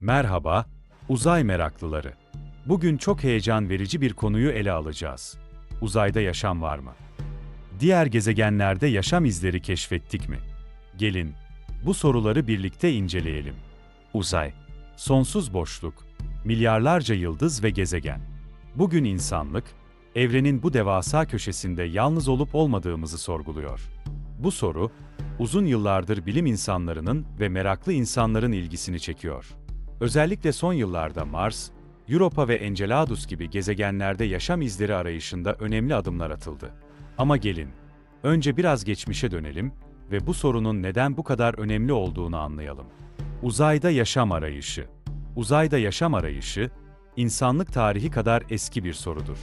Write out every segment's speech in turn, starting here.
Merhaba, uzay meraklıları. Bugün çok heyecan verici bir konuyu ele alacağız. Uzayda yaşam var mı? Diğer gezegenlerde yaşam izleri keşfettik mi? Gelin, bu soruları birlikte inceleyelim. Uzay, sonsuz boşluk, milyarlarca yıldız ve gezegen. Bugün insanlık, evrenin bu devasa köşesinde yalnız olup olmadığımızı sorguluyor. Bu soru, uzun yıllardır bilim insanlarının ve meraklı insanların ilgisini çekiyor. Özellikle son yıllarda Mars, Europa ve Enceladus gibi gezegenlerde yaşam izleri arayışında önemli adımlar atıldı. Ama gelin, önce biraz geçmişe dönelim ve bu sorunun neden bu kadar önemli olduğunu anlayalım. Uzayda yaşam arayışı. Uzayda yaşam arayışı, insanlık tarihi kadar eski bir sorudur.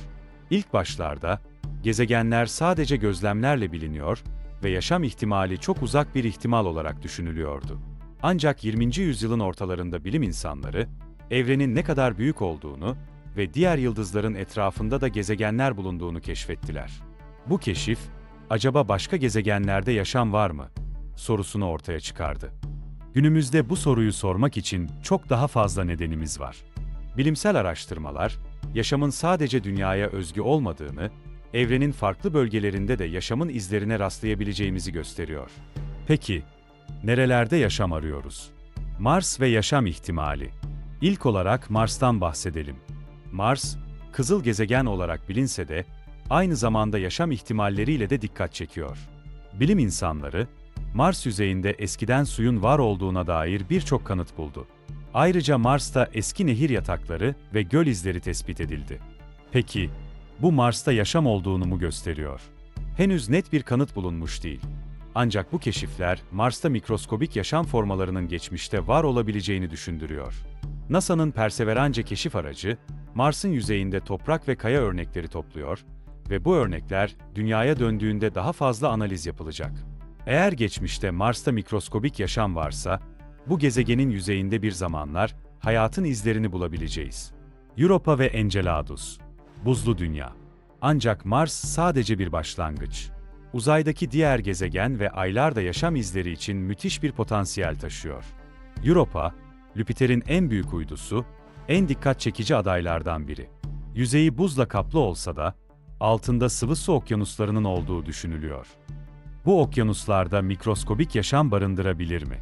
İlk başlarda, gezegenler sadece gözlemlerle biliniyor ve yaşam ihtimali çok uzak bir ihtimal olarak düşünülüyordu. Ancak 20. yüzyılın ortalarında bilim insanları, evrenin ne kadar büyük olduğunu ve diğer yıldızların etrafında da gezegenler bulunduğunu keşfettiler. Bu keşif, acaba başka gezegenlerde yaşam var mı? sorusunu ortaya çıkardı. Günümüzde bu soruyu sormak için çok daha fazla nedenimiz var. Bilimsel araştırmalar, yaşamın sadece dünyaya özgü olmadığını, evrenin farklı bölgelerinde de yaşamın izlerine rastlayabileceğimizi gösteriyor. Peki, nerelerde yaşam arıyoruz? Mars ve yaşam ihtimali. İlk olarak Mars'tan bahsedelim. Mars, kızıl gezegen olarak bilinse de, aynı zamanda yaşam ihtimalleriyle de dikkat çekiyor. Bilim insanları, Mars yüzeyinde eskiden suyun var olduğuna dair birçok kanıt buldu. Ayrıca Mars'ta eski nehir yatakları ve göl izleri tespit edildi. Peki, bu Mars'ta yaşam olduğunu mu gösteriyor? Henüz net bir kanıt bulunmuş değil. Ancak bu keşifler Mars'ta mikroskobik yaşam formalarının geçmişte var olabileceğini düşündürüyor. NASA'nın Perseverance keşif aracı, Mars'ın yüzeyinde toprak ve kaya örnekleri topluyor ve bu örnekler dünyaya döndüğünde daha fazla analiz yapılacak. Eğer geçmişte Mars'ta mikroskobik yaşam varsa, bu gezegenin yüzeyinde bir zamanlar hayatın izlerini bulabileceğiz. Europa ve Enceladus, buzlu dünya. Ancak Mars sadece bir başlangıç. Uzaydaki diğer gezegen ve aylar da yaşam izleri için müthiş bir potansiyel taşıyor. Europa, Jüpiter'in en büyük uydusu, en dikkat çekici adaylardan biri. Yüzeyi buzla kaplı olsa da, altında sıvı su okyanuslarının olduğu düşünülüyor. Bu okyanuslarda mikroskobik yaşam barındırabilir mi?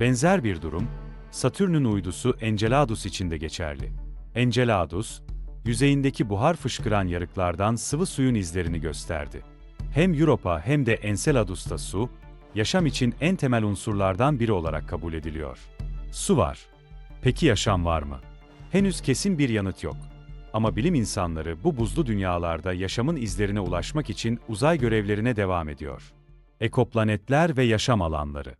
Benzer bir durum, Satürn'ün uydusu Enceladus için de geçerli. Enceladus, yüzeyindeki buhar fışkıran yarıklardan sıvı suyun izlerini gösterdi. Hem Europa hem de Enceladus'ta su, yaşam için en temel unsurlardan biri olarak kabul ediliyor. Su var. Peki yaşam var mı? Henüz kesin bir yanıt yok. Ama bilim insanları bu buzlu dünyalarda yaşamın izlerine ulaşmak için uzay görevlerine devam ediyor. Ekoplanetler ve yaşam alanları.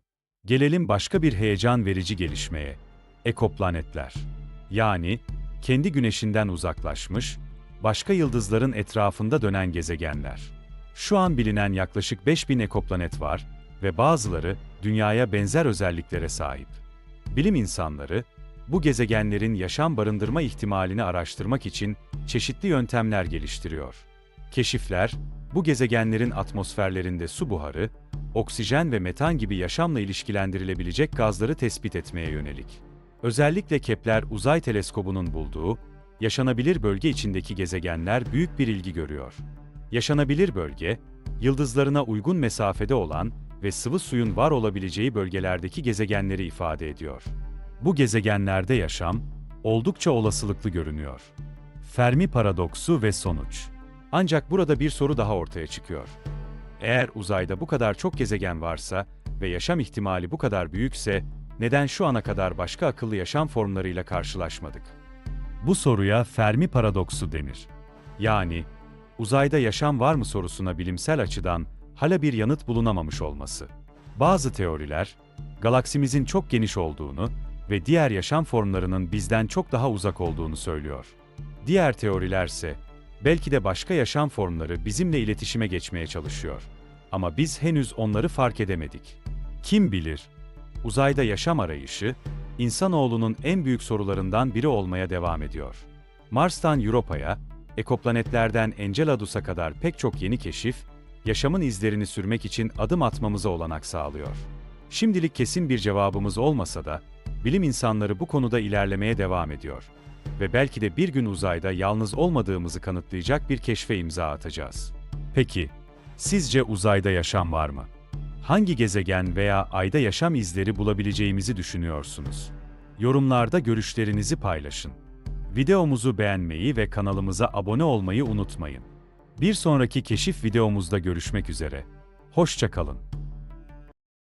Gelelim başka bir heyecan verici gelişmeye. Ekoplanetler. Yani kendi güneşinden uzaklaşmış, başka yıldızların etrafında dönen gezegenler. Şu an bilinen yaklaşık 5000 ekoplanet var ve bazıları dünyaya benzer özelliklere sahip. Bilim insanları bu gezegenlerin yaşam barındırma ihtimalini araştırmak için çeşitli yöntemler geliştiriyor. Keşifler, bu gezegenlerin atmosferlerinde su buharı, oksijen ve metan gibi yaşamla ilişkilendirilebilecek gazları tespit etmeye yönelik. Özellikle Kepler Uzay Teleskobu'nun bulduğu, yaşanabilir bölge içindeki gezegenler büyük bir ilgi görüyor. Yaşanabilir bölge, yıldızlarına uygun mesafede olan ve sıvı suyun var olabileceği bölgelerdeki gezegenleri ifade ediyor. Bu gezegenlerde yaşam, oldukça olasılıklı görünüyor. Fermi paradoksu ve sonuç. Ancak burada bir soru daha ortaya çıkıyor. Eğer uzayda bu kadar çok gezegen varsa ve yaşam ihtimali bu kadar büyükse, neden şu ana kadar başka akıllı yaşam formlarıyla karşılaşmadık? Bu soruya Fermi paradoksu denir. Yani, uzayda yaşam var mı sorusuna bilimsel açıdan hala bir yanıt bulunamamış olması. Bazı teoriler, galaksimizin çok geniş olduğunu ve diğer yaşam formlarının bizden çok daha uzak olduğunu söylüyor. Diğer teorilerse, belki de başka yaşam formları bizimle iletişime geçmeye çalışıyor. Ama biz henüz onları fark edemedik. Kim bilir? Uzayda yaşam arayışı, insanoğlunun en büyük sorularından biri olmaya devam ediyor. Mars'tan Europa'ya, ekoplanetlerden Enceladus'a kadar pek çok yeni keşif, yaşamın izlerini sürmek için adım atmamıza olanak sağlıyor. Şimdilik kesin bir cevabımız olmasa da, Bilim insanları bu konuda ilerlemeye devam ediyor. Ve belki de bir gün uzayda yalnız olmadığımızı kanıtlayacak bir keşfe imza atacağız. Peki, sizce uzayda yaşam var mı? Hangi gezegen veya ayda yaşam izleri bulabileceğimizi düşünüyorsunuz? Yorumlarda görüşlerinizi paylaşın. Videomuzu beğenmeyi ve kanalımıza abone olmayı unutmayın. Bir sonraki keşif videomuzda görüşmek üzere. Hoşça kalın.